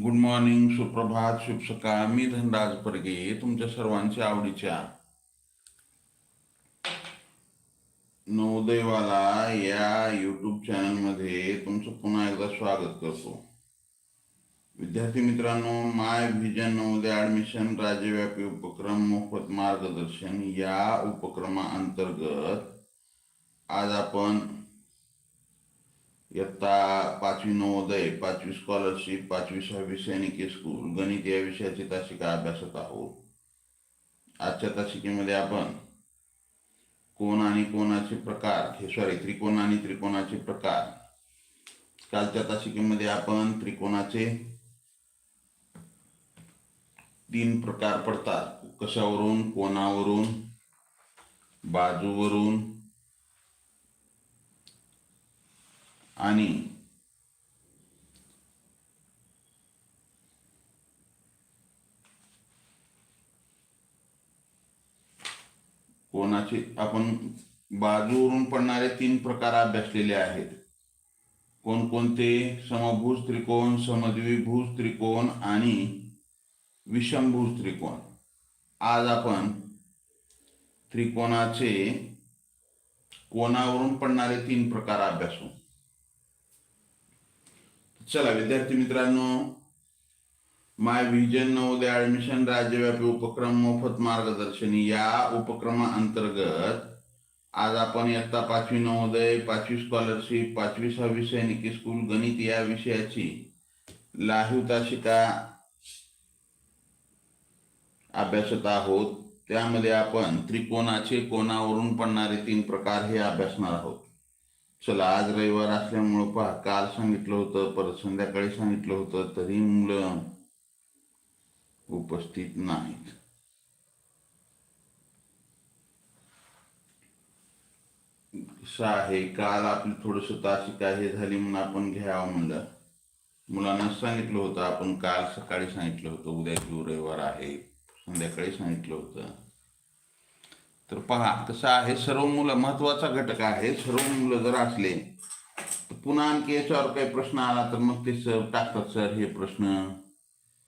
Good morning सुप्रभात शुभ सकाळ मी धनराज परगे तुमच्या सर्वांच्या आवडीच्या नवोदयवाला या यूट्यूब चॅनलमध्ये तुमचं पुन्हा एकदा स्वागत करतो. विद्यार्थी मित्रांनो माय व्हिजन नवोदय ऍडमिशन राज्यव्यापी उपक्रम मोफत मार्गदर्शन या उपक्रमाअंतर्गत आज आपण इयत्ता पाचवी नवोदय पाचवी स्कॉलरशिप पाचवी सहावी सैनिकी स्कूल गणित या विषयाची तासिका अभ्यासत आहोत. आजच्या तासिकेमध्ये आपण कोण आणि कोणाचे प्रकार हे सॉरी त्रिकोण आणि त्रिकोणाचे प्रकार. कालच्या तासिकेमध्ये आपण त्रिकोणाचे तीन प्रकार पडतात. कशावरून? कोणावरून? बाजूवरून? आणि कोणाचे आपण बाजूवरून पडणारे तीन प्रकार अभ्यासलेले आहेत. कोणकोणते? समभुज त्रिकोण समद्विभुज त्रिकोण आणि विषमभुज त्रिकोण. आज आपण त्रिकोणाचे कोणावरून पडणारे तीन प्रकार अभ्यासू. चला विद्यार्थी मित्रांनो माय व्हिजन नवोदय ऍडमिशन राज्यव्यापी उपक्रम मोफत मार्गदर्शन या उपक्रमाअंतर्गत आज आपण इयत्ता पाचवी नवोदय पाचवी स्कॉलरशिप पाचवी सहावी सैनिकी स्कूल गणित या विषयाची लाहीव तासिका अभ्यासत आहोत. त्यामध्ये आपण त्रिकोणाचे कोणावरून पडणारे तीन प्रकार हे अभ्यासणार आहोत. चला आज रविवार असल्यामुळं पहा काल सांगितलं होतं परत संध्याकाळी सांगितलं होतं तरी मुलं उपस्थित नाहीत. कसं आहे काल आपली थोडस तासिका काही झाली म्हणून आपण घ्यावं म्हणलं. मुलांना सांगितलं होतं आपण काल सकाळी सांगितलं होतं उद्या किंवा रविवार आहे संध्याकाळी सांगितलं होतं. तर पहा कसं आहे सर्व मुलं महत्त्वाचा घटक आहे सर्व मुलं जर असले तर पुन्हा आणखी याच्यावर काही प्रश्न आला तर मग ते सर टाकतात सर हे प्रश्न.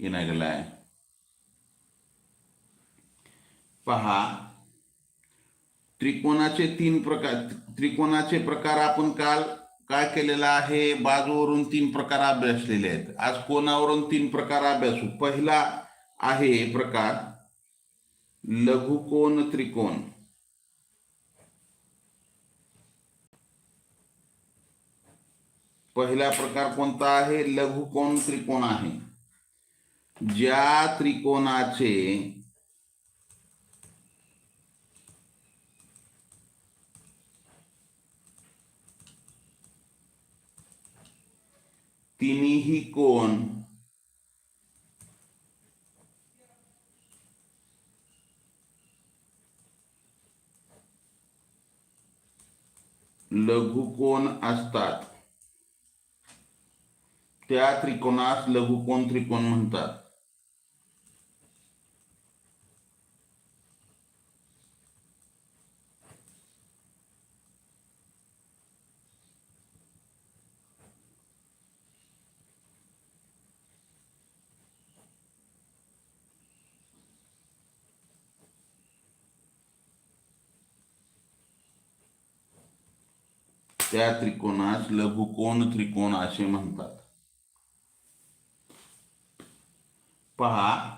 येणार गेलाय. पहा त्रिकोणाचे तीन प्रकार त्रिकोणाचे प्रकार आपण काल काय केलेला आहे? बाजूवरून तीन प्रकार अभ्यासलेले आहेत. आज कोणावरून तीन प्रकार अभ्यासू. पहिला आहे प्रकार लघुकोन त्रिकोण पहिला प्रकार आहे? लघुकोन त्रिकोण आहे. ज्या त्रिकोणाचे तिन्ही कोण लघुकोन असतात. त्या त्रिकोणास लघुकोन त्रिकोण म्हणतात. त्या त्रिकोणास लघुकोन त्रिकोण असे म्हणतात. पहा.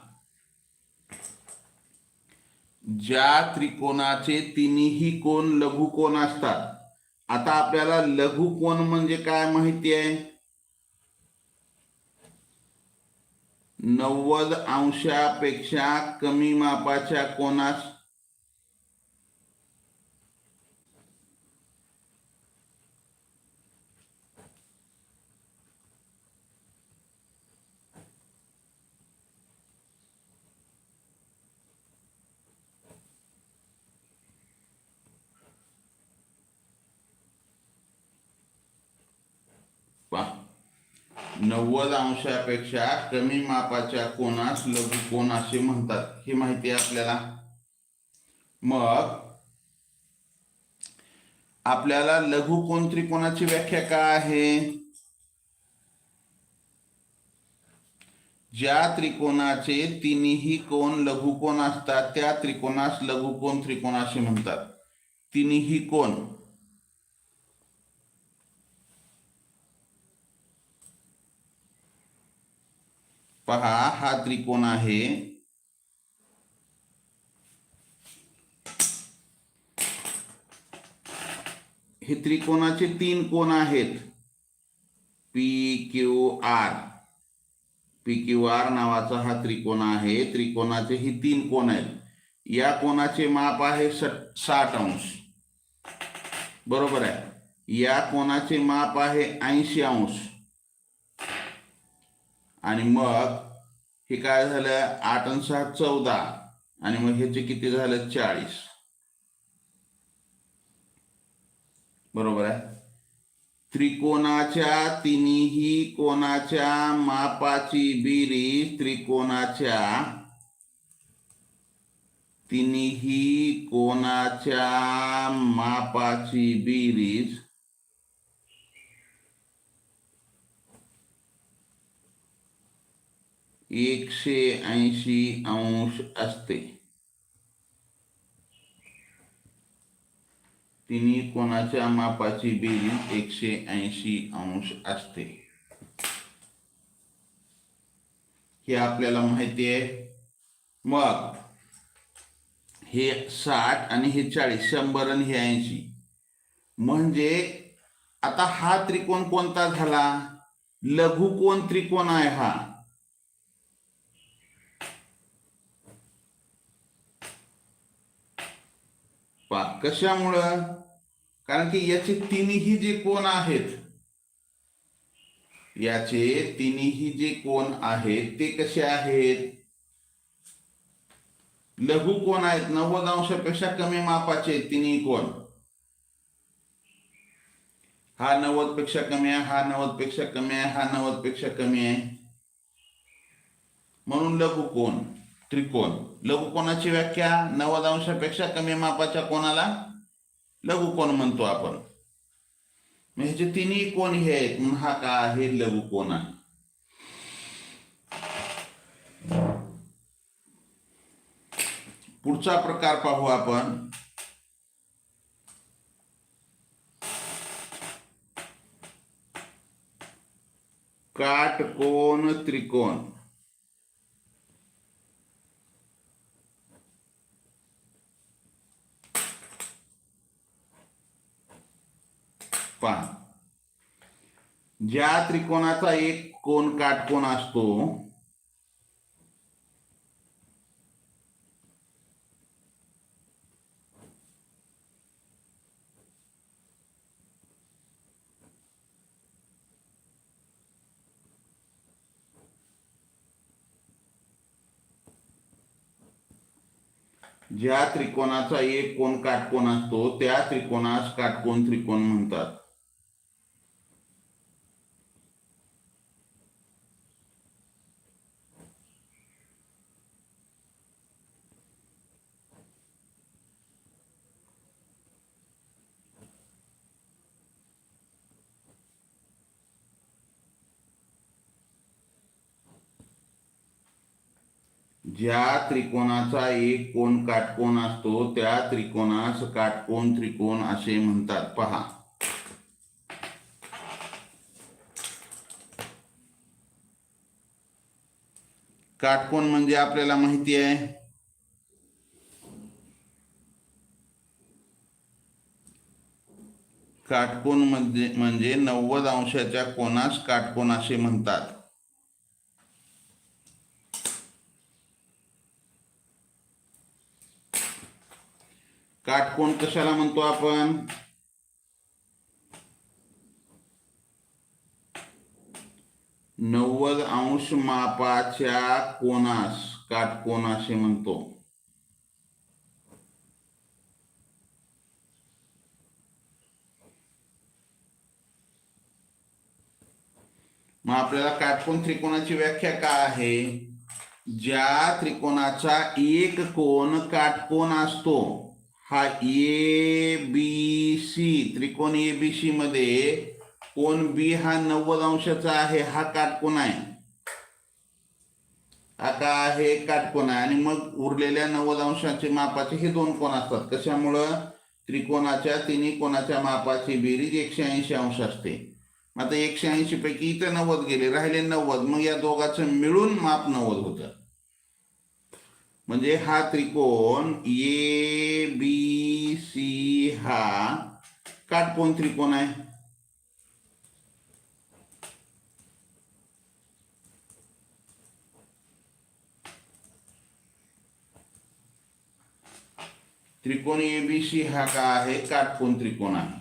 ज्या त्रिकोणाचे तिन्ही कोण लघुकोन असतात. आता आपल्याला लघुकोन म्हणजे काय माहिती आहे? नव्वद अंशापेक्षा कमी मापाच्या कोणास पहा नव्वद अंशापेक्षा कमी मापाच्या कोणास लघुकोन असे म्हणतात? ही माहिती आहे आपल्याला. मग आपल्याला लघु कोण त्रिकोणाची व्याख्या काय आहे? ज्या त्रिकोणाचे तिन्ही कोण लघुकोण असतात त्या त्रिकोणास लघुकोण त्रिकोण असे म्हणतात. तिन्ही कोण? पहा हा त्रिकोण आहे. हे त्रिकोणाचे तीन कोण आहेत? P Q R. P Q R नावाचा हा त्रिकोण आहे. त्रिकोणाचे ही तीन कोण आहेत? या कोणाचे माप आहे? साठ अंश. बरोबर आहे. या कोणाचे माप आहे? ऐंशी अंश. आणि मग हे काय झालं? आठ आणि सहा चौदा. आणि मग ह्याचे किती झालं? चाळीस. बरोबर आहे? त्रिकोणाच्या तिन्ही कोणाच्या मापाची बेरीज त्रिकोणाच्या तिन्ही कोणाच्या मापाची बेरीज एकशे ऐंशी अंश असते. तिन्ही कोणाच्या मापाची बेरीज एकशे ऐंशी अंश असते. हे आपल्याला माहिती आहे. मग हे साठ आणि हे चाळीस शंभर आणि हे ऐंशी. म्हणजे आता हा त्रिकोण कोणता झाला? लघुकोण त्रिकोण आहे हा पा कशामुळं? कारण की याचे तिन्ही जे कोण आहेत? याचे तिन्ही जे कोण आहेत ते कसे आहेत? लघु कोण आहेत? नव्वद अंशापेक्षा कमी मापाचे तिन्ही कोण? हा नव्वदपेक्षा कमी आहे हा नव्वदपेक्षा कमी आहे हा नव्वदपेक्षा कमी आहे. म्हणून लघु कोण? त्रिकोण. लघुकोणाची व्याख्या? नव्वद अंशापेक्षा कमी मापाच्या कोणाला? लघुकोण म्हणतो आपण? म्हणजे तिन्ही कोण हे आहेत? म्हणून हा का आहे? लघुकोण आहे? पुढचा प्रकार पाहू आपण. काटकोन त्रिकोण. पहा. ज्या त्रिकोणाचा एक कोण काटकोण असतो ज्या त्रिकोणाचा एक कोण काटकोण असतो त्या त्रिकोणास काटकोन त्रिकोण म्हणतात. ज्या त्रिकोणाचा एक कोण काटकोण असतो त्या त्रिकोणास काटकोण त्रिकोण असे म्हणतात. पहा. काटकोण म्हणजे आपल्याला माहिती आहे? काटकोण म्हणजे म्हणजे नव्वद अंशाच्या कोणास काटकोण असे म्हणतात. काटकोन कशाला म्हणतो आपण नव्वद अंश मापाच्या कोणास काटकोन असे म्हणतो मग आपल्याला काटकोन त्रिकोणाची व्याख्या काय आहे? ज्या त्रिकोणाचा एक कोण काटकोन असतो. हा ए बी सी त्रिकोण ए बी सी मध्ये कोण बी हा नव्वद अंशाचा आहे हा काटकोण आहे. आता हे आहे आहे आणि मग उरलेल्या नव्वद अंशाचे मापाचे हे दोन कोण असतात? कशामुळं? त्रिकोणाच्या तिन्ही कोणाच्या मापाची बेरीज एकशे ऐंशी अंश असते. आता एकशे ऐंशी पैकी इथं नव्वद गेले राहिले नव्वद. मग या दोघांचं मिळून माप नव्वद होतं. म्हणजे हा त्रिकोण ए बी सी हा काटकोण त्रिकोण आहे. त्रिकोण एबीसी हा का आहे? काटकोण त्रिकोण आहे.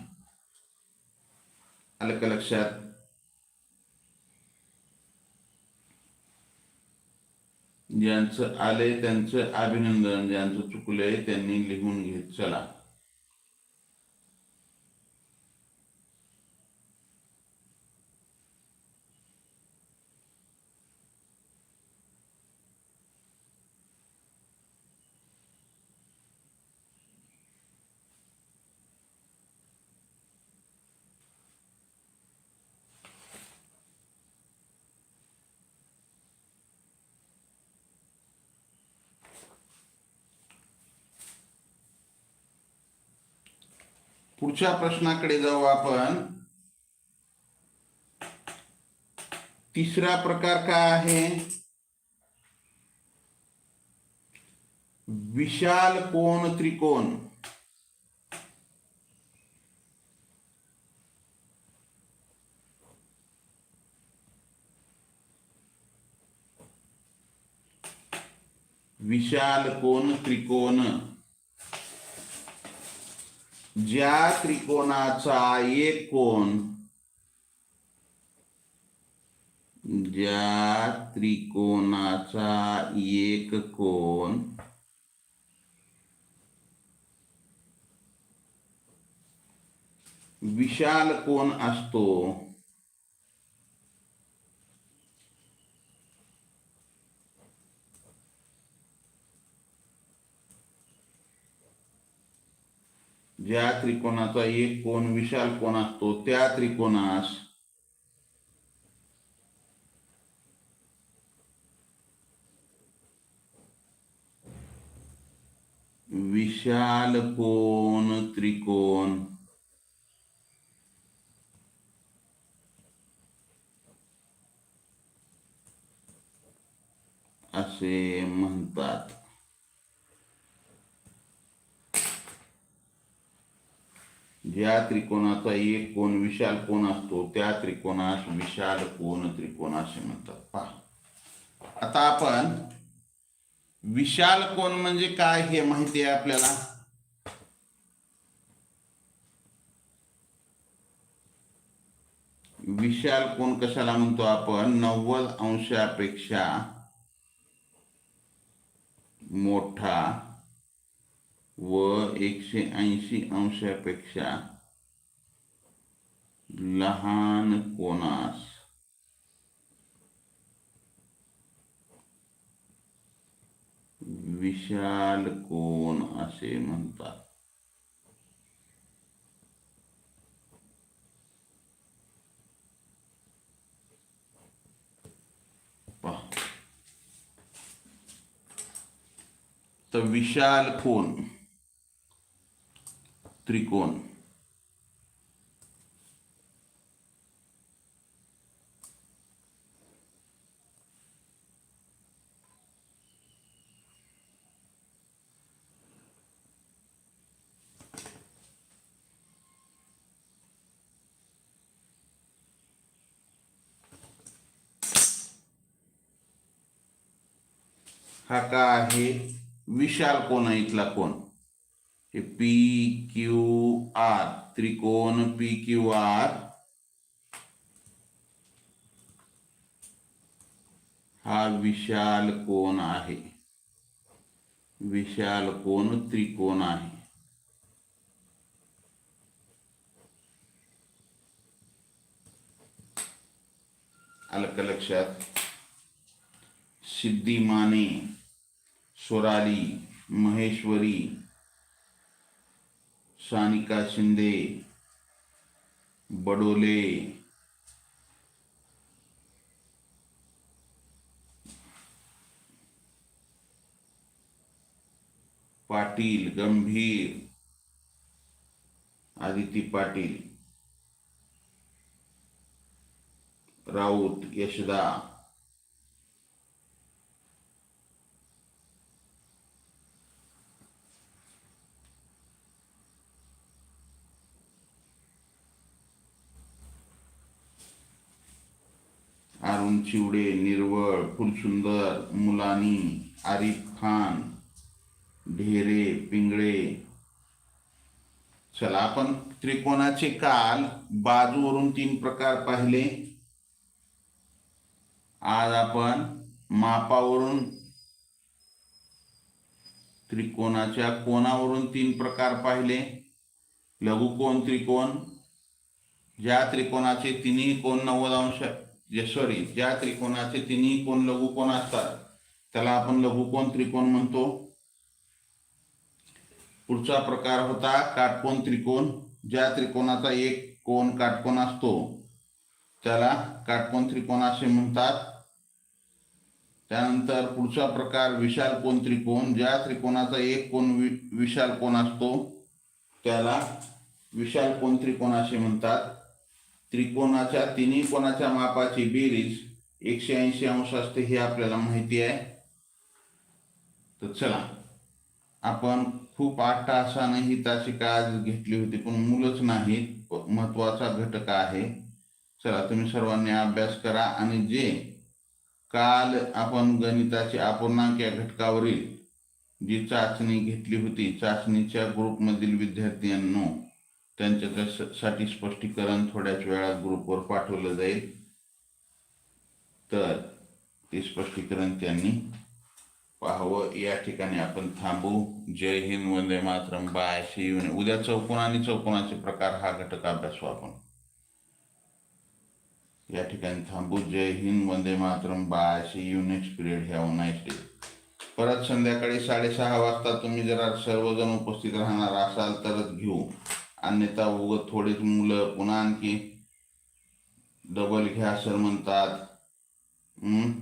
आलं का लक्षात? ज्यांचं आलंय त्यांचं अभिनंदन ज्यांचं चुकलंय त्यांनी लिहून घेत चला. पुढच्या प्रश्नाकडे जाऊ आपण. तिसरा प्रकार काय आहे? विशाल कोण त्रिकोण. विशाल कोण त्रिकोण. ज्या त्रिकोणाचा एक कोण ज्या त्रिकोणाचा एक कोण विशाल कोण असतो. ज्या त्रिकोणाचा एक कोण विशाल कोण असतो त्या त्रिकोणास विशाल कोण त्रिकोण असे म्हणतात ज्या त्रिकोणाचा एक कोण विशाल कोण असतो त्या त्रिकोणास विशाल कोण त्रिकोण असे म्हणतात. पहा. आता आपण विशाल कोण म्हणजे काय हे माहिती आहे आपल्याला? विशाल कोण कशाला म्हणतो आपण? नव्वद अंशापेक्षा मोठा व एकशे ऐंशी अंशापेक्षा लहान कोणास? विशाल कोण असे म्हणतात. तर विशाल कोण? त्रिकोण हा का आहे? विशाल कोण आहे? इथला कोण? हे पी क्यू आर त्रिकोण पी क्यू आर हा विशाल कोण आहे. विशाल कोण, त्रिकोण आहे. आलं का लक्षात स्वराली महेश्वरी सानिका शिंदे बडोले पाटील गंभीर आदिती पाटील राऊत यशदा अरुण चिवडे निर्वळ फुलसुंदर मुलानी आरिफ खान ढेरे पिंगळे. चला आपण त्रिकोणाचे काल बाजूवरून तीन प्रकार पाहिले. आज आपण मापावरून त्रिकोणाच्या कोणावरून तीन प्रकार पाहिले. लघुकोण त्रिकोण ज्या त्रिकोणाचे तिन्ही कोण नव्वद अंश जे सॉरी ज्या त्रिकोणाचे तिन्ही कोण लघुकोण असतात त्याला आपण लघुकोण त्रिकोण म्हणतो. पुढचा प्रकार होता काटकोण त्रिकोण. ज्या त्रिकोणाचा एक कोण काटकोण असतो त्याला काटकोण त्रिकोण असे म्हणतात. त्यानंतर पुढचा प्रकार विशाल कोण त्रिकोण. ज्या त्रिकोणाचा एक कोण विशाल कोण असतो त्याला विशाल कोण त्रिकोण असे म्हणतात. त्रिकोणाच्या तिन्ही कोणाच्या मापाची बेरीज एकशे ऐंशी अंश असते हे आपल्याला माहिती आहे. तर चला आपण खूप आठ तासाने ही तासिका आज घेतली होती पण मुलंच नाहीत महत्त्वाचा घटक आहे. चला तुम्ही सर्वांनी अभ्यास करा आणि जे काल आपण गणिताची अपूर्णांक या घटकावरील जी चाचणी घेतली होती चाचणीच्या ग्रुपमधील विद्यार्थ्यांनो त्यांच्या स्पष्टीकरण थोड्याच वेळात ग्रुपवर पाठवलं जाईल. तर ते स्पष्टीकरण त्यांनी पाहावं. या ठिकाणी आपण थांबू. जय हिंद वंदे मातरम. बाय. शिवने उद्या चौकोन आणि चौकोनाचे प्रकार हा घटक अभ्यासू आपण. या ठिकाणी थांबू. जय हिंद वंदे Mataram. Bye. See you next period ह्या नाईस डे परत संध्याकाळी साडेसहा वाजता तुम्ही जरा सर्वजण उपस्थित राहणार असाल तरच घेऊ. अन्यथा उगत थोडीच मुलं पुन्हा आणखी डबल घ्या सर म्हणतात. हम्म?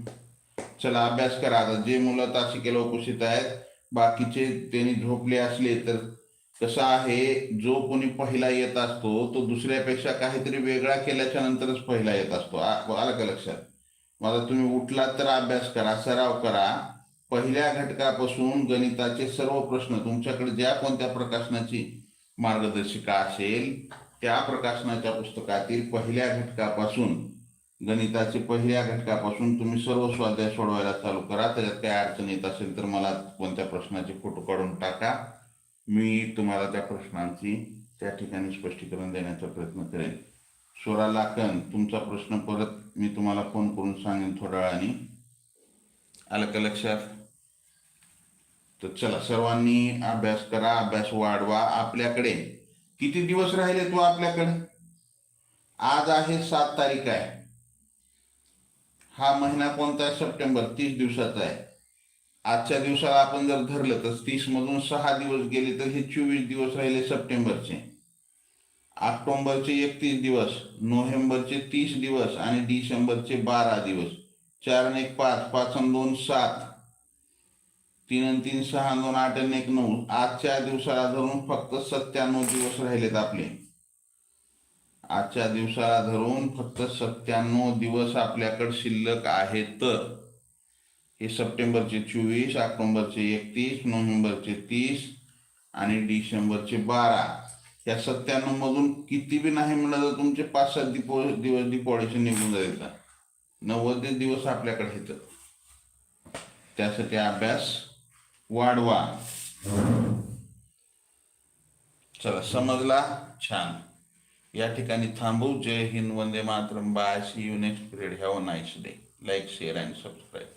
चला अभ्यास करा. आता जे मुलं तासिकेला उपस्थित आहेत बाकीचे त्यांनी झोपले असले तर कसं आहे? जो कोणी पहिला येत असतो तो दुसऱ्यापेक्षा काहीतरी वेगळा केल्याच्या नंतरच पहिला येत असतो. आलं का लक्षात? माझा तुम्ही उठलात तर अभ्यास करा सराव करा. पहिल्या घटकापासून गणिताचे सर्व प्रश्न तुमच्याकडे ज्या कोणत्या प्रकाशनाची मार्गदर्शिका असेल त्या प्रकाशनाच्या पुस्तकातील पहिल्या घटकापासून गणिताचे पहिल्या घटकापासून तुम्ही सर्व स्वाध्याय सोडवायला चालू करा. त्याच्यात काय अडचण येत असेल तर मला कोणत्या प्रश्नाचे फोटो काढून टाका. मी तुम्हाला त्या प्रश्नांची त्या ठिकाणी स्पष्टीकरण देण्याचा प्रयत्न करेन. स्वरा लाकन तुमचा प्रश्न परत मी तुम्हाला फोन करून सांगेन थोड्या वेळाने. आलं का लक्षात? तर चला सर्वांनी अभ्यास करा अभ्यास वाढवा आपल्याकडे. किती दिवस राहिले तू आपल्याकडे? आज आहे सात तारीख आहे. हा महिना कोणता आहे? सप्टेंबर तीस दिवसाचा आहे. आजच्या दिवसाला आपण जर धरलं तर तीस मधून सहा दिवस गेले तर हे चोवीस दिवस राहिले सप्टेंबरचे. ऑक्टोबरचे एकतीस दिवस नोव्हेंबरचे तीस दिवस आणि डिसेंबरचे बारा दिवस. चार एक पाच पाच दोन सात. तीन आणि तीन सहा दोन आठ आणि एक नऊ. आजच्या दिवसाला धरून फक्त सत्त्याण्णव दिवस राहिलेत आपले. आजच्या दिवसाला धरून फक्त सत्त्याण्णव दिवस आपल्याकडे शिल्लक आहेत हे सप्टेंबरचे चोवीस ऑक्टोबरचे एकतीस नोव्हेंबरचे तीस आणि डिसेंबरचे बारा. या सत्त्याण्णव मधून किती बी नाही म्हणलं तर तुमचे पाच सात दिपो दिवस दिपोळीचे निघून जाईल नव्वद दिवस आपल्याकडे येतं त्यासाठी अभ्यास वाढवा. चला समजला? छान. या ठिकाणी थांबू. जय हिंद वंदे Mataram. Bye see you next period have nice day like share and subscribe